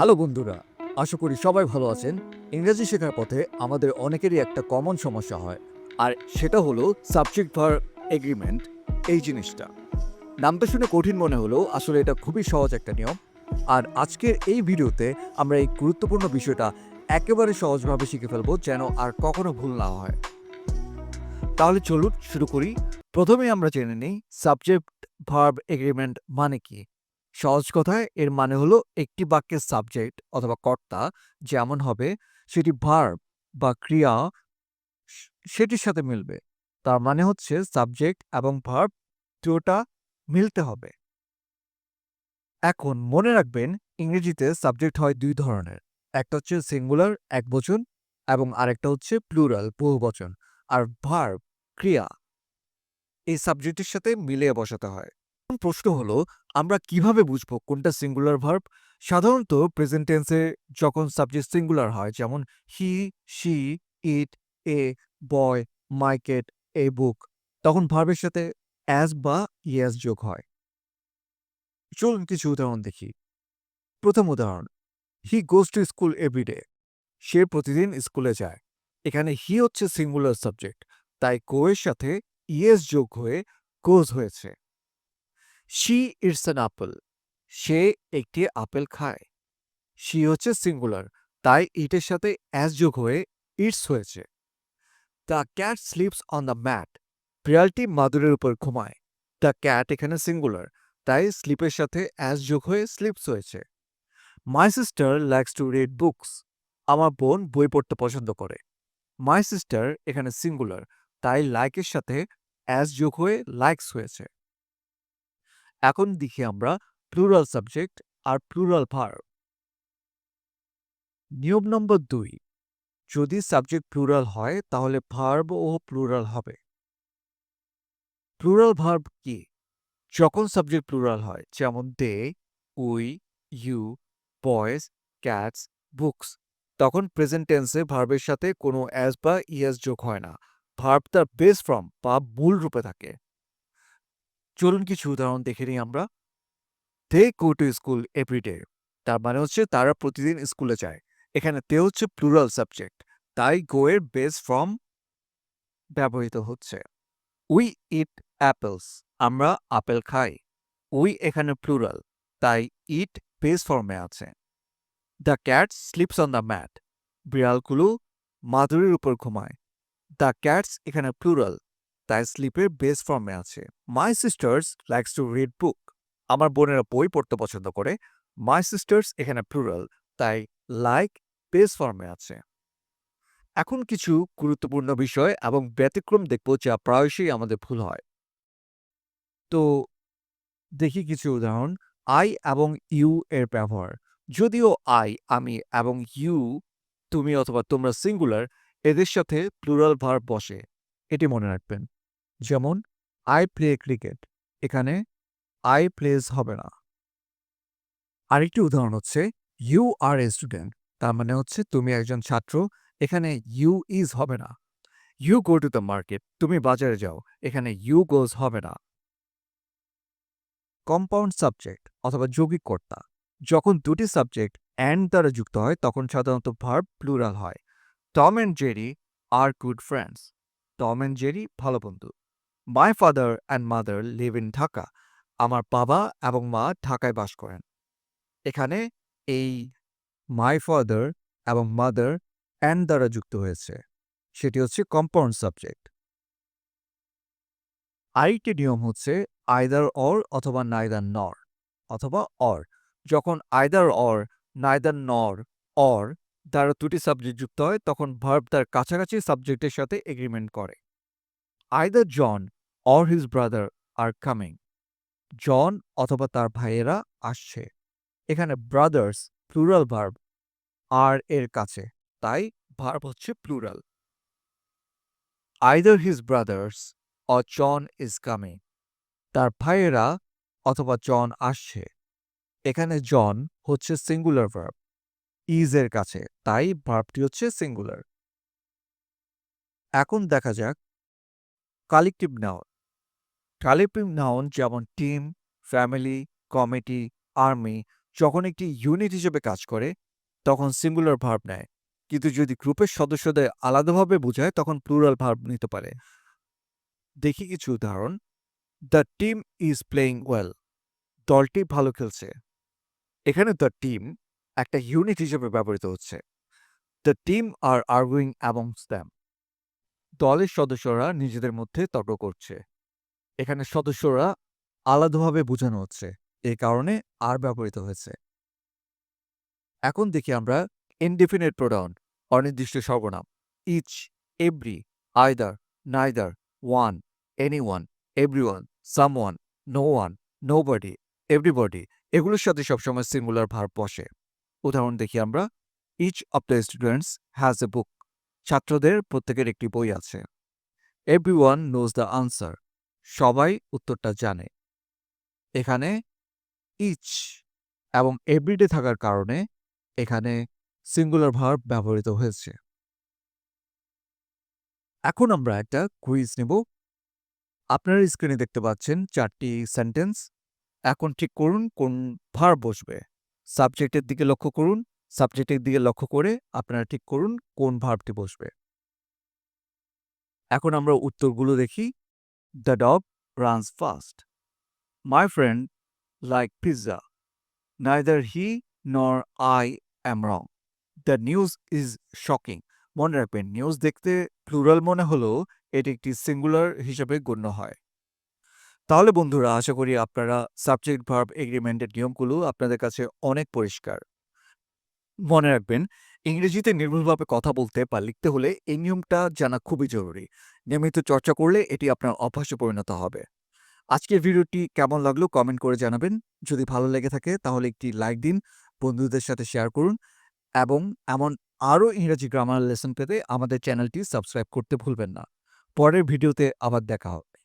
Hello বন্ধুরা, আশা করি সবাই ভালো আছেন। ইংরেজি শেখার পথে আমাদের অনেকেরই একটা কমন সমস্যা হয়, আর সেটা হলো সাবজেক্ট ভার এগ্রিমেন্ট এই জিনিসটা। নামটা শুনে কঠিন মনে হলেও আসলে এটা খুবই সহজ একটা নিয়ম। আর আজকের এই ভিডিওতে আমরা এই গুরুত্বপূর্ণ বিষয়টা একেবারে সহজভাবে শিখে ফেলব যেন আর কখনো ভুল না হয়। তাহলে চলুন শুরু করি। প্রথমে আমরা জেনে নিই সাবজেক্ট ভার্ব এগ্রিমেন্ট মানে কি। সহজ কথায় এর মানে হলো একটি বাক্যের সাবজেক্ট অথবা কর্তা যেমন হবে, সেটি ভার্ব বা ক্রিয়া সেটির সাথে মিলবে। তার মানে হচ্ছে সাবজেক্ট এবং ভার্ব দুটা মিলতে হবে। এখন মনে রাখবেন, ইংরেজিতে সাবজেক্ট হয় দুই ধরনের। একটা হচ্ছে সিঙ্গুলার একবচন এবং আরেকটা হচ্ছে প্লুরাল বহুবচন আর ভার্ব ক্রিয়া, এই সাবজেক্টের সাথে মিলিয়ে বসাতে হয়। প্রশ্ন হলো, আমরা কীভাবে বুঝব কোনটা সিঙ্গুলার ভার্ব সাধারণত প্রেজেন্ট টেন্সে যখন সাবজেক্ট সিঙ্গুলার হয়, যেমন হি শি ইট এ বয় মাইকেট এ বুক তখন ভার্বের সাথে অ্যাজ বা ইয়াস যোগ হয়। চলুন কিছু উদাহরণ দেখি। প্রথম উদাহরণ he goes to school every day সে প্রতিদিন স্কুলে যায়। এখানে হি হচ্ছে সিঙ্গুলার সাবজেক্ট তাই গো এর সাথে ইয়েস যোগ হয়ে গোজ হয়েছে। She eats an apple. সে একটি আপেল খায়। শি হচ্ছে সিঙ্গুলার। তাই ইটের সাথে অ্যাস যোগ হয়ে ইটস হয়েছে। The cat sleeps on the mat. বিড়ালটি মাদুরের উপর ঘুমায়। দ্য ক্যাট এখানে সিঙ্গুলার। তাই স্লিপের সাথে অ্যাস যোগ হয়ে স্লিপস হয়েছে। My sister likes to read books. আমার বোন বই পড়তে পছন্দ করে। মাই সিস্টার এখানে সিঙ্গুলার। তাই লাইকের সাথে অ্যাস যোগ হয়ে লাইকস হয়েছে। এখন দেখি আমরা প্লুরাল সাবজেক্ট আর প্লুরাল ভার্ব নিয়ম নম্বর দুই, যদি সাবজেক্ট প্লুরাল হয়, তাহলে ভার্ব ও প্লুরাল হবে। প্লুরাল ভার্ব কি? যখন সাবজেক্ট প্লুরাল হয়, যেমন they we you boys cats books তখন প্রেজেন্ট টেন্সে ভার্বের সাথে কোনো অ্যাজ বা ইএস যোগ হয় না। ভার্ব তার বেস ফর্ম বা মূল রূপে থাকে। চলুন কিছু উদাহরণ দেখে নিই আমরা। They go to school every day তার মানে হচ্ছে তারা প্রতিদিন স্কুলে যায়। এখানে তে হচ্ছে প্লুরাল সাবজেক্ট তাই গো এর বেস ফর্ম ব্যবহৃত হচ্ছে। উই ইট অ্যাপেলস আমরা আপেল খাই। উই এখানে প্লুরাল তাই ইট বেস ফর্মে আছে। The cat sleeps on the mat বিড়ালগুলো মাদুরের উপর ঘুমায়। দ্য ক্যাটস এখানে প্লুরাল তাই স্লিপের বেস ফর্মে আছে my sisters likes to read book আমার বোনেরা বই পড়তে পছন্দ করে মাই সিস্টার্স এখানে প্লুরাল তাই লাইক বেস ফর্মে আছে। এখন কিছু গুরুত্বপূর্ণ বিষয় এবং ব্যতিক্রম দেখব যা প্রায়শই আমাদের ভুল হয়। তো দেখি কিছু উদাহরণ আই এবং ইউ এর ব্যবহার। যদিও আই আমি এবং ইউ তুমি অথবা তোমরা সিঙ্গুলার এদের সাথে প্লুরাল ভার্ব বসে। এটি মনে রাখবেন। যেমন আই প্লে ক্রিকেট এখানে আই প্লেজ হবে না। আরেকটি উদাহরণ হচ্ছে ইউ আর এ স্টুডেন্ট তার মানে হচ্ছে, তুমি একজন ছাত্র। এখানে ইউ ইজ হবে না। You go to the market তুমি বাজারে যাও। এখানে ইউ গোজ হবে না। কম্পাউন্ড সাবজেক্ট অথবা যৌগিক কর্তা। যখন দুটি সাবজেক্ট অ্যান্ড দ্বারা যুক্ত হয়, তখন সাধারণত ভার্ব প্লুরাল হয়। Tom and Jerry are good friends Tom and Jerry ভালো বন্ধু। My father and mother live in Dhaka আমার বাবা এবং মা ঢাকায় বাস করেন। এখানে এই মাই ফাদার এবং মাদার অ্যান্ড দ্বারা যুক্ত হয়েছে। সেটি হচ্ছে কম্পাউন্ড সাবজেক্ট আরেকটি নিয়ম হচ্ছে আইদার অর অথবা নাইদার নর অথবা অর যখন either or neither nor or দ্বারা দুটি সাবজেক্ট যুক্ত হয়, তখন ভার্ব তার কাছাকাছি সাবজেক্টের সাথে এগ্রিমেন্ট করে। Either John or his brother are coming John অথবা তার ভাইয়েরা আসছে। এখানে ব্রাদার্স প্লুরাল ভার্ব আর এর কাছে। তাই ভার্ব হচ্ছে plural either his brothers or John is coming তার ভাইয়েরা অথবা জন আসছে। এখানে জন হচ্ছে সিঙ্গুলার ভার্ব ইজ এর কাছে। তাই ভার্বটি হচ্ছে সিঙ্গুলার এখন দেখা যাক কালেকটিভ নাউন কালেকটিভ নাউন যেমন টিম, ফ্যামিলি, কমিটি, আর্মি যখন একটি ইউনিট হিসেবে কাজ করে, তখন সিঙ্গুলার ভার্ব নেয়। কিন্তু যদি গ্রুপের সদস্যদের আলাদাভাবে বোঝায়, তখন প্লুরাল ভার্ব নিতে পারে। দেখি কিছু উদাহরণ। The team is playing well. দলটি ভালো খেলছে। এখানে দ্য টিম একটা ইউনিট হিসেবে ব্যবহৃত হচ্ছে। The team are arguing amongst them. দলের সদস্যরা নিজেদের মধ্যে তর্ক করছে। এখানে সদস্যরা আলাদাভাবে বোঝানো হচ্ছে। এই কারণে আর ব্যবহৃত হয়েছে। এখন দেখি আমরা ইনডিফিনিট প্রোডাউন অনির্দিষ্ট সর্বনাম। Each every either neither one anyone everyone someone no one nobody everybody এগুলোর সাথে সবসময় সিঙ্গুলার ভার বসে। উদাহরণ দেখি আমরা। Each of the students has a book ছাত্রদের প্রত্যেকের একটি বই আছে। Every one knows the answer সবাই উত্তরটা জানে। এখানে ইচ এবং এভরিডে থাকার কারণে এখানে সিঙ্গুলার ভার্ব ব্যবহৃত হয়েছে। এখন আমরা একটা কুইজ নেব। আপনারা স্ক্রিনে দেখতে পাচ্ছেন চারটি সেন্টেন্স এখন ঠিক করুন কোন ভার্ব বসবে। সাবজেক্টের দিকে লক্ষ্য করুন। সাবজেক্টের দিকে লক্ষ্য করে আপনারা ঠিক করুন কোন ভার্বটি বসবে। এখন আমরা উত্তরগুলো দেখি। The dog runs fast my friend like pizza neither he nor I am wrong the news is shocking মনে রাখবেন নিউজ দেখতে প্লুরাল মনে হলেও এটি একটি সিঙ্গুলার হিসেবে গণ্য হয়। তাহলে বন্ধুরা, আশা করি আপনারা সাবজেক্ট ভার্ব এগ্রিমেন্টের নিয়মগুলো আপনাদের কাছে অনেক পরিষ্কার। মনে রাখবেন ইংরেজিতে নির্ভুলভাবে কথা বলতে বা লিখতে হলে এই নিয়মটা জানা খুবই জরুরি। নিয়মিত চর্চা করলে এটি আপনার অভ্যাসে পরিণত হবে। আজকের ভিডিওটি কেমন লাগল কমেন্ট করে জানাবেন। যদি ভালো লেগে থাকে তাহলে একটি লাইক দিন, বন্ধুদের সাথে শেয়ার করুন এবং এমন আরও ইংরেজি গ্রামার লেসন পেতে আমাদের চ্যানেলটি সাবস্ক্রাইব করতে ভুলবেন না। পরের ভিডিওতে আবার দেখা হবে।